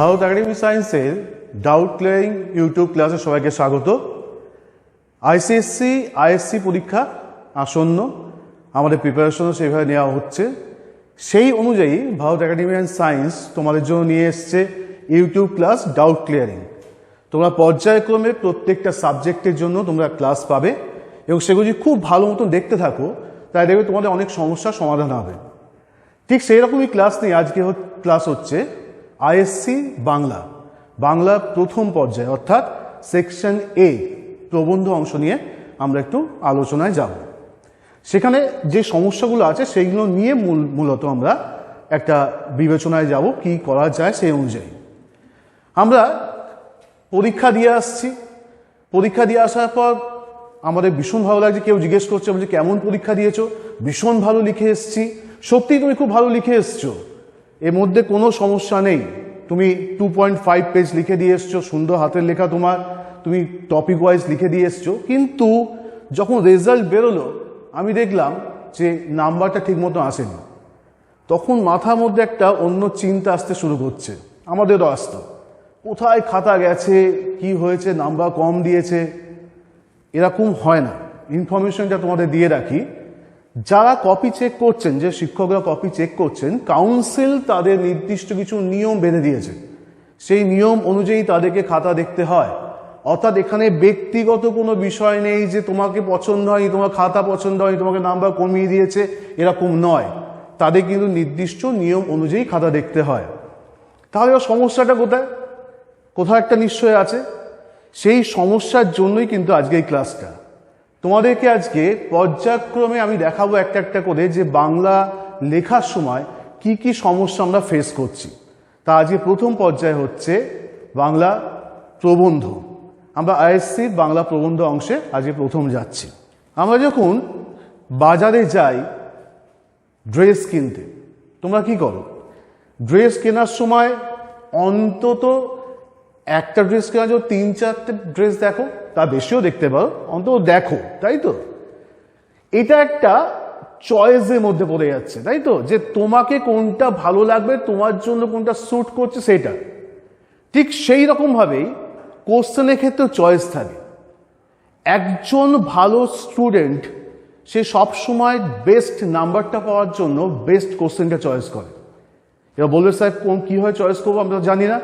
Bharat academy সায়েন্সের doubt clearing YouTube ক্লাসে সবাইকে স্বাগত। আইসিএসসি আইএসসি পরীক্ষা আসন্ন। আমাদের প্রিপারেশনও সেইভাবে নেওয়া হচ্ছে। সেই অনুযায়ী ভারত একাডেমি অ্যান্ড সায়েন্স তোমাদের জন্য নিয়ে এসছে ইউটিউব ক্লাস ডাউট ক্লিয়ারিং তোমরা পর্যায়ক্রমে প্রত্যেকটা সাবজেক্টের জন্য তোমরা ক্লাস পাবে এবং সেগুলো যদি খুব ভালো মতন দেখতে থাকো তাই দেখবে তোমাদের অনেক সমস্যার সমাধান হবে। ঠিক সেই রকমই ক্লাস নিয়ে আজকে ক্লাস হচ্ছে আইএসসি, বাংলা। বাংলা প্রথম পর্যায়ে, অর্থাৎ সেকশন এ প্রবন্ধ অংশ নিয়ে আমরা একটু আলোচনায় যাব। সেখানে যে সমস্যাগুলো আছে সেইগুলো নিয়ে মূল, মূলত আমরা একটা বিবেচনায় যাব, কি করা যায় সেই অনুযায়ী। আমরা পরীক্ষা দিয়ে আসছি। পরীক্ষা দিয়ে আসার পর আমাদের ভীষণ ভালো লাগছে, কেউ জিজ্ঞেস করছে, বলছে, কেমন পরীক্ষা দিয়েছ? ভীষণ ভালো লিখে এসছি। সত্যি তুমি খুব ভালো লিখে এসছো। এর মধ্যে কোনো সমস্যা নেই। তুমি টু পয়েন্ট ফাইভ পেজ লিখে দিয়ে এসছো, সুন্দর হাতের লেখা তোমার, তুমি টপিক ওয়াইজ লিখে দিয়ে এসছো। কিন্তু যখন রেজাল্ট বেরোলো, আমি দেখলাম যে নাম্বারটা ঠিকমতো আসেনি। তখন মাথার মধ্যে একটা অন্য চিন্তা আসতে শুরু করছে। আমাদেরও আসতো। কোথায় খাতা গেছে, কি হয়েছে, নাম্বার কম দিয়েছে, এরকম হয় না। ইনফরমেশনটা তোমাদের দিয়ে রাখি। যারা কপি চেক করছেন, যে শিক্ষকরা কপি চেক করছেন কাউন্সিল তাদের নির্দিষ্ট কিছু নিয়ম বেঁধে দিয়েছে। সেই নিয়ম অনুযায়ী তাদেরকে খাতা দেখতে হয়। অর্থাৎ এখানে ব্যক্তিগত কোনো বিষয় নেই যে তোমাকে পছন্দ হয়নি, তোমার খাতা পছন্দ হয়নি, তোমাকে নাম্বার কমিয়ে দিয়েছে, এরকম নয়। তাদের কিন্তু নির্দিষ্ট নিয়ম অনুযায়ী খাতা দেখতে হয়। তাহলে সমস্যাটা কোথায়? কোথাও একটা নিশ্চয় আছে। সেই সমস্যার জন্যই কিন্তু আজকে এই ক্লাসটা তোমাদেরকে আজকে পর্যায়ক্রমে আমি দেখাবো একটা একটা করে যে বাংলা লেখার সময় কি কি সমস্যা আমরা ফেস করছি। তা আজকে প্রথম পর্যায়ে হচ্ছে বাংলা প্রবন্ধ। আমরা আইএসসি বাংলা প্রবন্ধ অংশে আজকে প্রথম যাচ্ছি। আমরা যখন বাজারে যাই ড্রেস কিনতে, তোমরা কি করো? ড্রেস কেনার সময় অন্তত একটা ড্রেস কেনার জন্য তিন চারটে ড্রেস দেখো। তা বেশিও দেখতে পারো অন্তত দেখো, তাই তো? এটা একটা চয়েসের মধ্যে পড়ে যাচ্ছে, তাই তো? যে তোমাকে কোনটা ভালো লাগবে, তোমার জন্য কোনটা স্যুট করছে সেটা। ঠিক সেই রকমভাবেই কোশ্চেনের ক্ষেত্রে চয়েস থাকে। একজন ভালো স্টুডেন্ট সে সবসময় বেস্ট নাম্বারটা পাওয়ার জন্য বেস্ট কোশ্চেনটা চয়েস করে। এবার বলবে, স্যার, কোন কীভাবে চয়েস করব? আমরা জানি না।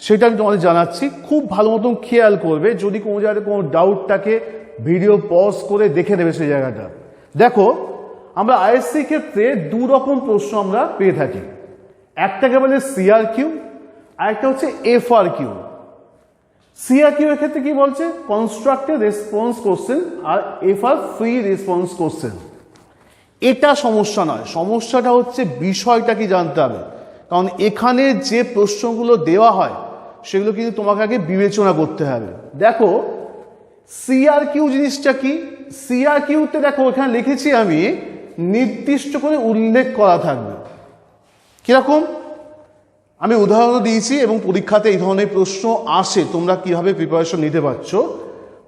সেটা আমি তোমাদের জানাচ্ছি। খুব ভালো মতন খেয়াল করবে, যদি কোনো জায়গায় কোনো ডাউটটাকে ভিডিও পজ করে দেখে নেবে সেই জায়গাটা। দেখো, আমরা আইএসসি ক্ষেত্রে দু রকম প্রশ্ন আমরা পেয়ে থাকি। একটাকে বলে সিআর কিউ আর একটা হচ্ছে F R Q CR Q এর ক্ষেত্রে কি বলছে? কনস্ট্রাক্টেড রেসপন্স কোশ্চেন আর F R free response question এটা সমস্যা নয়। সমস্যাটা হচ্ছে বিষয়টা কি জানতে হবে। কারণ এখানে যে প্রশ্নগুলো দেওয়া হয়, সেগুলো কিন্তু তোমাকে আগে বিবেচনা করতে হবে। দেখো সিআর কিউ জিনিসটা কি? সিআর কিউতে দেখো, এখানে লিখেছি আমি, নির্দিষ্ট করে উল্লেখ করা থাকবে। কীরকম? আমি উদাহরণ দিয়েছি এবং পরীক্ষাতে এই ধরনের প্রশ্ন আসে, তোমরা কীভাবে প্রিপারেশন নিতে পারছ।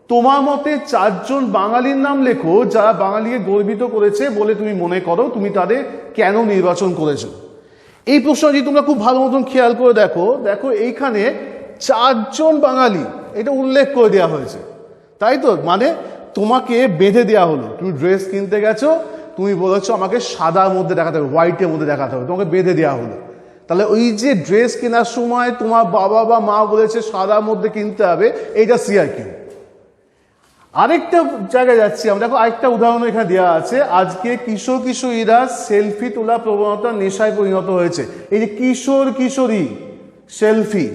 তোমার মতে চারজন বাঙালির নাম লেখো, যারা বাঙালিকে গর্বিত করেছে বলে তুমি মনে করো, তুমি তাদের কেন নির্বাচন করেছ? এই প্রশ্ন যদি তোমরা খুব ভালো মতন খেয়াল করে দেখো। দেখো, এইখানে চারজন বাঙালি, এটা উল্লেখ করে দেওয়া হয়েছে। তাই তো? মানে তোমাকে বেঁধে দেওয়া হলো। তুমি ড্রেস কিনতে গেছো, তুমি বলেছ আমাকে সাদার মধ্যে দেখাতে হবে, হোয়াইটের মধ্যে দেখাতে হবে, তোমাকে বেঁধে দেওয়া হলো। তাহলে ওই যে ড্রেস কেনার সময় তোমার বাবা বা মা বলেছে সাদার মধ্যে কিনতে হবে, এইটা সিআর কিউ আরেকটা জায়গায় যাচ্ছি আমরা। দেখো, আরেকটা উদাহরণ এখানে দেওয়া আছে। আজকে কিশোর কিশোরীরা সেলফি তোলা প্রবণতা নেশায় পরিণত হয়েছে। এই যে কিশোর কিশোরী সেলফি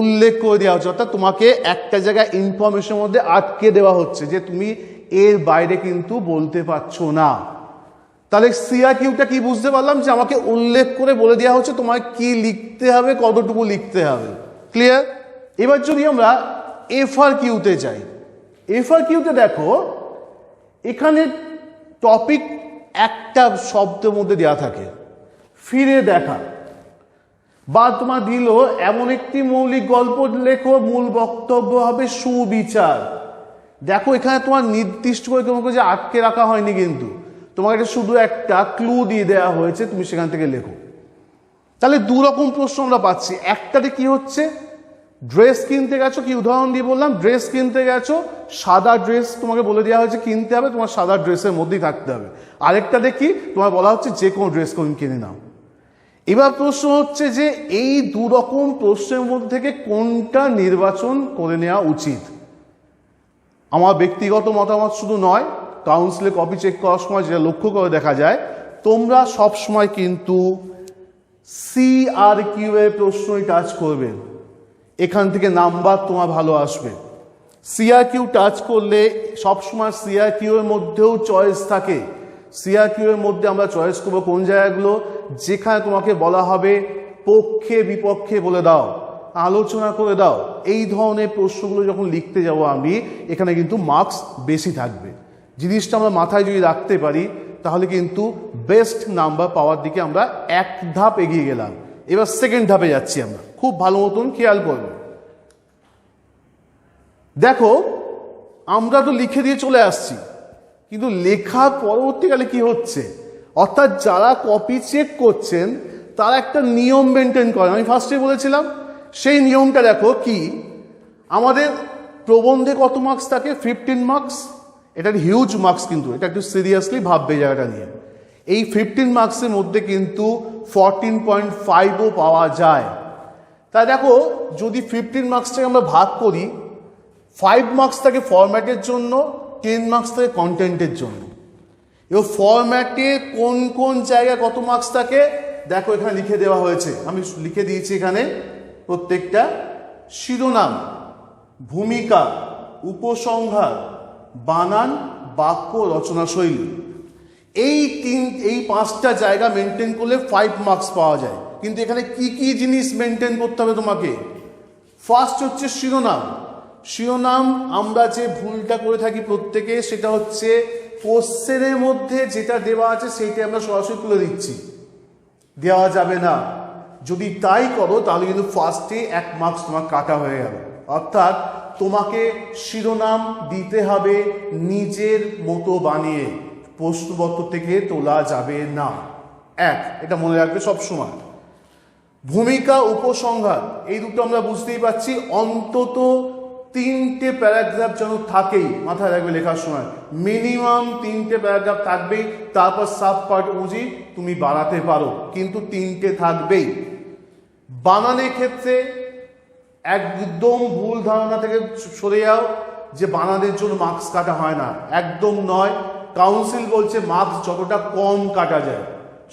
উল্লেখ করে দেওয়া হচ্ছে, অর্থাৎ তোমাকে একটা জায়গায় ইনফরমেশনের মধ্যে আটকে দেওয়া হচ্ছে যে তুমি এর বাইরে কিন্তু বলতে পারছ না। তাহলে সিআর কিউটা কি বুঝতে পারলাম যে আমাকে উল্লেখ করে বলে দেওয়া হচ্ছে তোমায় কি লিখতে হবে, কতটুকু লিখতে হবে। ক্লিয়ার এবার যদি আমরা এফআর কিউতে যাই এফআর কিউতে দেখো, এখানে টপিক একটা শব্দের মধ্যে দেওয়া থাকে, ফিরে দেখা। বা তোমার দিল, এমন একটি মৌলিক গল্প লেখো, মূল বক্তব্য হবে সুবিচার। দেখো, এখানে তোমার নির্দিষ্ট করে তোমাকে যে আটকে রাখা হয়নি কিন্তু। তোমাকে এটা শুধু একটা ক্লু দিয়ে দেওয়া হয়েছে, তুমি সেখান থেকে লেখো। তাহলে দু রকম প্রশ্ন আমরা পাচ্ছি। একটাতে কি হচ্ছে? ড্রেস কিনতে গেছো, কি উদাহরণ দিয়ে বললাম? ড্রেস কিনতে গেছো, সাদা ড্রেস তোমাকে বলে দেওয়া হয়েছে, কিনতে হবে, তোমার সাদা ড্রেসের মধ্যেই থাকতে হবে। আরেকটা দেখি তোমার বলা হচ্ছে যে কোনো ড্রেস তুমি কিনে নাও। এবার প্রশ্ন হচ্ছে যে এই দু রকম প্রশ্নের মধ্যে থেকে কোনটা নির্বাচন করে নেওয়া উচিত? আমার ব্যক্তিগত মতামত শুধু নয় কাউন্সিলে কপি চেক করার সময় যেটা লক্ষ্য করে দেখা যায়, তোমরা সব সময় কিন্তু সি আর কিউ এর প্রশ্নই টাচ করবে। এখান থেকে নাম্বার তোমার ভালো আসবে। সিআর কিউ টাচ করলে সবসময় সিআর কিউ এর মধ্যেও চয়েস থাকে। সিআর কিউ এর মধ্যে আমরা চয়েস করব কোন জায়গাগুলো? যেখানে তোমাকে বলা হবে পক্ষে বিপক্ষে বলে দাও, আলোচনা করে দাও। এই ধরনের প্রশ্নগুলো যখন লিখতে যাব আমি, এখানে কিন্তু মার্কস বেশি থাকবে। জিনিসটা আমরা মাথায় যদি রাখতে পারি, তাহলে কিন্তু বেস্ট নাম্বার পাওয়ার দিকে আমরা এক ধাপ এগিয়ে গেলাম। এবার সেকেন্ড ধাপে যাচ্ছি আমরা। খুব ভালো মতন খেয়াল করবে। দেখো, আমরা তো লিখে দিয়ে চলে আসছি, কিন্তু লেখার পরবর্তীকালে কি হচ্ছে? অর্থাৎ যারা কপি চেক করছেন, তারা একটা নিয়ম মেনটেন করেন। আমি ফার্স্টে বলেছিলাম, সেই নিয়মটা দেখো কি, আমাদের প্রবন্ধে কত মার্কস থাকে? ফিফটিন মার্কস এটা হিউজ মার্কস কিন্তু, এটা একটু সিরিয়াসলি ভাববে জায়গাটা নিয়ে। এই ফিফটিন মার্কসের মধ্যে কিন্তু ফরটিন পয়েন্ট ফাইভও পাওয়া যায়। তাই দেখো, যদি ফিফটিন মার্কসটাকে আমরা ভাগ করি ফাইভ মার্কস থাকে ফরম্যাটের জন্য টেন মার্কস থাকে কন্টেন্টের জন্য। এবার ফরম্যাটে কোন কোন জায়গায় কত মার্কস থাকে, দেখো এখানে লিখে দেওয়া হয়েছে। আমি লিখে দিয়েছি এখানে প্রত্যেকটা। শিরোনাম, ভূমিকা, উপসংহার, বানান, বাক্য রচনা শৈলী এই তিন, এই পাঁচটা জায়গা মেনটেন করলে ফাইভ মার্কস পাওয়া যায়। কিন্তু এখানে কি কি জিনিস মেনটেন করতে হবে তোমাকে? ফার্স্ট হচ্ছে শিরোনাম। শিরোনাম আমরা যে ভুলটা করে থাকি প্রত্যেকে, সেটা হচ্ছে কোশ্চেনের মধ্যে যেটা দেওয়া আছে সেইটা আমরা সরাসরি তুলে দিচ্ছি। দেওয়া যাবে না। যদি তাই করো, তাহলে কিন্তু ফার্স্টে এক মার্কস তোমার কাটা হয়ে গেল। অর্থাৎ তোমাকে শিরোনাম দিতে হবে নিজের মতো বানিয়ে। প্রশ্নপত্র থেকে তোলা যাবে না। এক, এটা মনে রাখবে সব সময় ভূমিকা, উপসংহার, এই দুটো আমরা বুঝতেই পারছি। অন্তত তিনটে প্যারাগ্রাফ যেন থাকেই, মাথায় রাখবে লেখার সময়। মিনিমাম তিনটে প্যারাগ্রাফ থাকবেই, তারপর সাব পার্ট অনুযায়ী তুমি বাড়াতে পারো, কিন্তু তিনটে থাকবেই। বানানের ক্ষেত্রে একদম ভুল ধারণা থেকে সরে যাও যে বানানের জন্য মার্কস কাটা হয় না। একদম নয়। কাউন্সিল বলছে মার্কস যতটা কম কাটা যায়,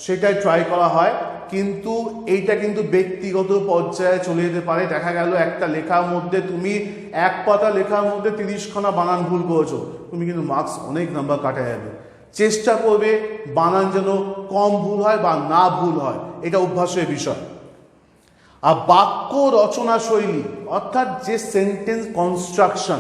সেটাই ট্রাই করা হয়। কিন্তু এইটা কিন্তু ব্যক্তিগত পর্যায়ে চলে যেতে পারে। দেখা গেল একটা লেখার মধ্যে তুমি এক পাতা লেখার মধ্যে তিরিশখানা বানান ভুল করেছ। তুমি কিন্তু মার্কস অনেক নাম্বার কাটা যাবে। চেষ্টা করবে বানান যেন কম ভুল হয় বা না ভুল হয়। এটা অভ্যাসের বিষয়। আর বাক্য রচনা শৈলী, অর্থাৎ যে সেন্টেন্স কনস্ট্রাকশন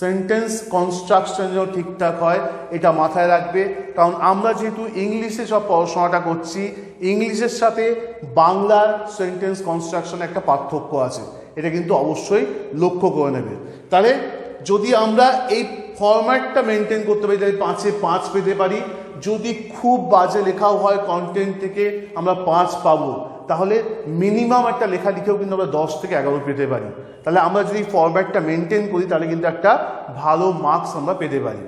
সেন্টেন্স কনস্ট্রাকশন যেন ঠিকঠাক হয়, এটা মাথায় রাখবে। কারণ আমরা যেহেতু ইংলিশে সব পড়াশোনাটা করছি, ইংলিশের সাথে বাংলার সেন্টেন্স কনস্ট্রাকশন একটা পার্থক্য আছে। এটা কিন্তু অবশ্যই লক্ষ্য করে নেবে। তাহলে যদি আমরা এই ফরম্যাটটা মেনটেন করতে পারি, তাহলে পাঁচে পাঁচ পেতে পারি। যদি খুব বাজে লেখাও হয় কন্টেন্ট থেকে আমরা পাঁচ পাবো। তাহলে মিনিমাম একটা লেখা লিখেও কিন্তু আমরা দশ থেকে এগারো পেতে পারি। তাহলে আমরা যদি ফরম্যাটটা মেনটেন করি, তাহলে কিন্তু একটা ভালো মার্কস আমরা পেতে পারি।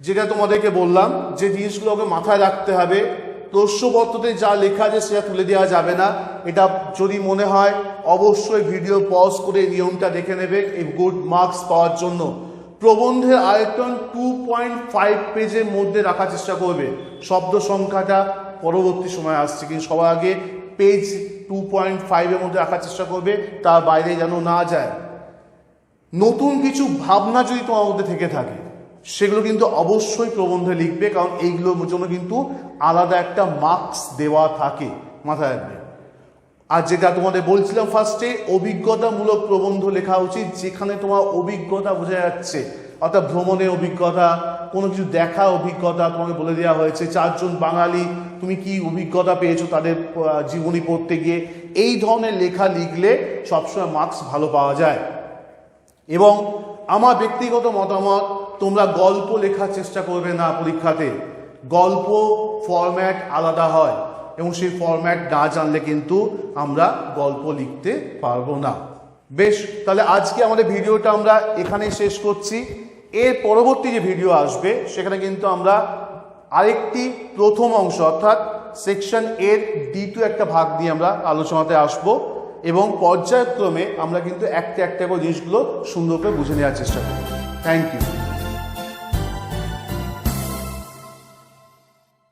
যেটা তোমাদেরকে বললাম যে জিনিসগুলোকে মাথায় রাখতে হবে। প্রশ্নপত্রতে যা লেখা আছে সেটা তুলে দেওয়া যাবে না। এটা যদি মনে হয়, অবশ্যই ভিডিও পজ করে নিয়মটা দেখে নেবে এই গুড মার্কস পাওয়ার জন্য। প্রবন্ধের আয়তন টু পয়েন্ট ফাইভ পেজের মধ্যে রাখার চেষ্টা করবে। শব্দ সংখ্যাটা পরবর্তী সময় আসছে। কিন্তু সবার আগে পেজ টু পয়েন্ট ফাইভের মধ্যে রাখার চেষ্টা করবে, তার বাইরে যেন না যায়। নতুন কিছু ভাবনা যদি তোমার মধ্যে থেকে থাকে, সেগুলো কিন্তু অবশ্যই প্রবন্ধে লিখবে, কারণ এইগুলোর জন্য কিন্তু আলাদা একটা মার্কস দেওয়া থাকে মাথায় রাখবে। আর যেটা তোমাদের বলছিলাম ফার্স্টে অভিজ্ঞতামূলক প্রবন্ধ লেখা উচিত, যেখানে তোমার অভিজ্ঞতা বোঝা যাচ্ছে। অর্থাৎ ভ্রমণের অভিজ্ঞতা, কোনো কিছু দেখা অভিজ্ঞতা তোমাকে বলে দেওয়া হয়েছে। চারজন বাঙালি তুমি কি অভিজ্ঞতা পেয়েছ তাদের জীবনী পড়তে গিয়ে? এই ধরনের লেখা লিখলে সবসময় মার্কস ভালো পাওয়া যায়। এবং আমার ব্যক্তিগত মতামত, তোমরা গল্প লেখার চেষ্টা করবে না পরীক্ষাতে। গল্প ফরম্যাট আলাদা হয় এবং সেই ফরম্যাট না জানলে কিন্তু আমরা গল্প লিখতে পারব না। বেশ, তাহলে আজকে আমাদের ভিডিওটা আমরা এখানেই শেষ করছি। এর পরবর্তী যে ভিডিও আসবে, সেখানে কিন্তু আমরা আরেকটি প্রথম অংশ, অর্থাৎ সেকশন এর দ্বিতীয় একটা ভাগ দিয়ে আমরা আলোচনাতে আসব এবং পর্যায়ক্রমে আমরা কিন্তু একটা একটা করে জিনিসগুলো সুন্দর করে বুঝে নেওয়ার চেষ্টা করব। Thank you